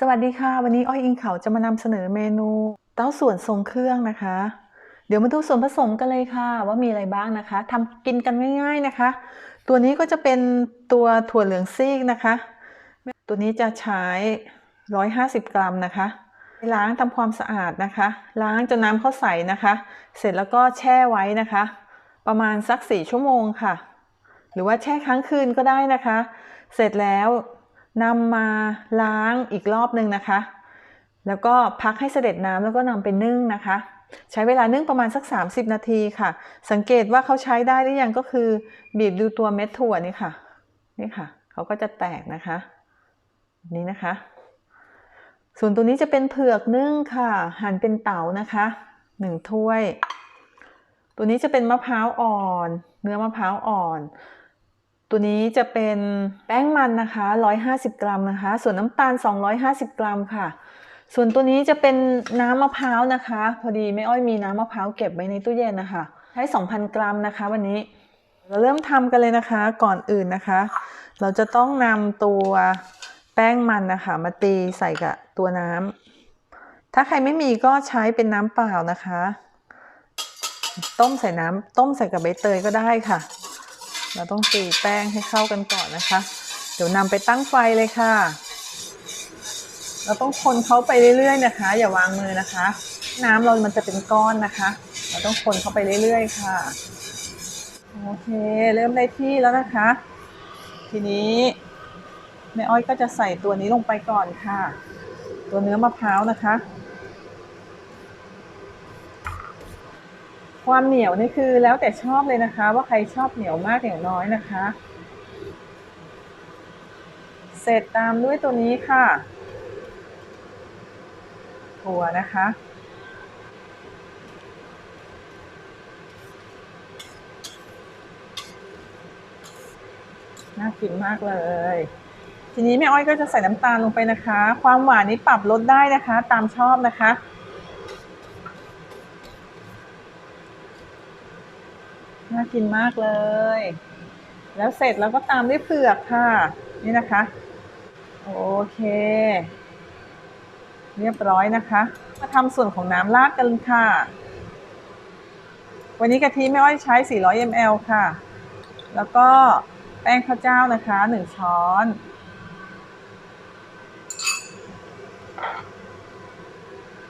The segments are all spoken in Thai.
สวัสดีค่ะ วันนี้อ้อยอิงเขาจะมานำเสนอเมนูเต้าส่วนทรงเครื่องนะคะ เดี๋ยวมาดูส่วนผสมกันเลยค่ะ ว่ามีอะไรบ้างนะคะทำกินกันง่าย ๆนะคะ ตัวนี้ก็จะเป็นตัวถั่วเหลืองซีกนะคะ ตัวนี้จะใช้ 150 กรัมนะคะ ล้างทำความสะอาดนะคะ ล้างจนน้ำเข้าใสนะคะ เสร็จแล้วก็แช่ไว้นะคะ ประมาณสัก 4 ชั่วโมงค่ะ หรือว่าแช่ค้างคืนก็ได้นะคะ เสร็จแล้ว นำมาล้างอีกรอบหนึ่งนะคะ แล้วก็พักให้เสด็จน้ำแล้วก็นำไปนึ่งนะคะ ใช้เวลานึ่งประมาณสัก 30 นาทีค่ะ สังเกตว่าเขาใช้ได้หรือยังก็คือ บีบดูตัวเม็ดถั่วนี่ค่ะ นี่ค่ะ เขาก็จะแตกนะคะ นี้นะคะ ส่วนตัวนี้จะเป็นเผือกนึ่งค่ะ หั่นเป็นเต๋านะคะหนึ่งถ้วย ตัวนี้จะเป็นมะพร้าวอ่อน เนื้อมะพร้าวอ่อน ตัวนี้จะเป็นแป้งมันนะคะ 150 กรัมนะคะ ส่วนน้ำตาล 250 กรัมค่ะ ส่วนตัวนี้จะเป็นน้ำมะพร้าวนะคะ พอดีแม่อ้อยมีน้ำมะพร้าวเก็บไว้ในตู้เย็นนะคะ ใช้ 2,000 กรัมนะคะ วันนี้ เราเริ่มทำกันเลยนะคะ ก่อนอื่นนะคะ เราจะต้องนำตัวแป้งมันนะคะ มาตีใส่กับตัวน้ำ ถ้าใครไม่มีก็ใช้เป็นน้ำเปล่านะคะ ต้มใส่น้ำต้มใส่กับใบเตยก็ได้ค่ะ เราต้องตีแป้งให้เข้ากันก่อนนะคะ เดี๋ยวนำไปตั้งไฟเลยค่ะ เราต้องคนเขาไปเรื่อยๆนะคะ อย่าวางมือนะคะ น้ำเรามันจะเป็นก้อนนะคะ เราต้องคนเขาไปเรื่อยๆค่ะ โอเค เริ่มได้ที่แล้วนะคะ ทีนี้แม่อ้อยก็จะใส่ตัวนี้ลงไปก่อนค่ะ ตัวเนื้อมะพร้าวนะคะ ความเหนียวนี่คือแล้วแต่ชอบเลยนะคะ ว่าใครชอบเหนียวมากเหนียวน้อยนะคะ เสร็จตามด้วยตัวนี้ค่ะถั่วนะคะ น่ากินมากเลย ทีนี้แม่อ้อยก็จะใส่น้ำตาลลงไปนะคะ ความหวานนี้ปรับลดได้นะคะ ตามชอบนะคะ น่ากินมากเลย แล้วเสร็จแล้วก็ตามด้วยเผือกค่ะ นี่นะคะ โอเค เรียบร้อยนะคะ มาทำส่วนของน้ำราดกันค่ะ วันนี้กะทิแม่อ้อยใช้ 400 ml ค่ะ แล้วก็แป้งข้าวเจ้านะคะ 1 ช้อน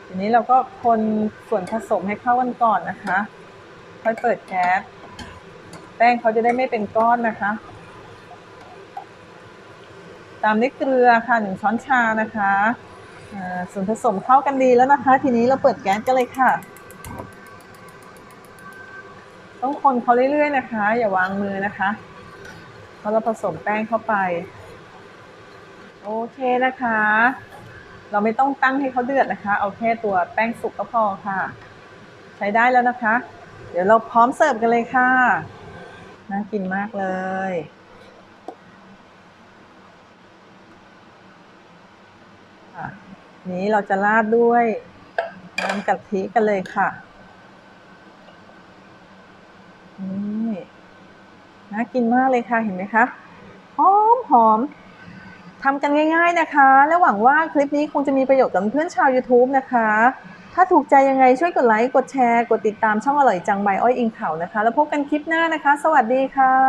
ทีนี้เราก็คนส่วนผสมให้เข้ากันก่อนนะคะ ค่อยเปิดแก๊ส แป้งเขาจะได้ไม่เป็นก้อนนะคะ ตามด้วยเกลือค่ะหนึ่งช้อนชานะคะส่วนผสมเข้ากันดีแล้วนะคะ ทีนี้เราเปิดแก๊สกันเลยค่ะ ต้องคนเขาเรื่อยๆนะคะ อย่าวางมือนะคะเพราะเราผสมแป้งเข้าไป โอเคนะคะ เราไม่ต้องตั้งให้เขาเดือดนะคะ เอาแค่ตัวแป้งสุกก็พอค่ะ ใช้ได้แล้วนะคะ เดี๋ยวเราพร้อมเสิร์ฟกันเลยค่ะ น่ากินมากเลย นี้เราจะราดด้วยน้ำกะทิกันเลยค่ะนี่น่ากินมากเลยค่ะ เห็นไหมคะ หอมหอมทำกันง่าย ๆนะคะ และหวังว่าคลิปนี้คงจะมีประโยชน์กับเพื่อนชาว YouTube นะคะ ถ้าถูกใจยังไงช่วยกดไลค์ กดแชร์ กดติดตามช่องอร่อยจังใบอ้อยอิงเขานะคะ แล้วพบกันคลิปหน้านะคะ สวัสดีค่ะ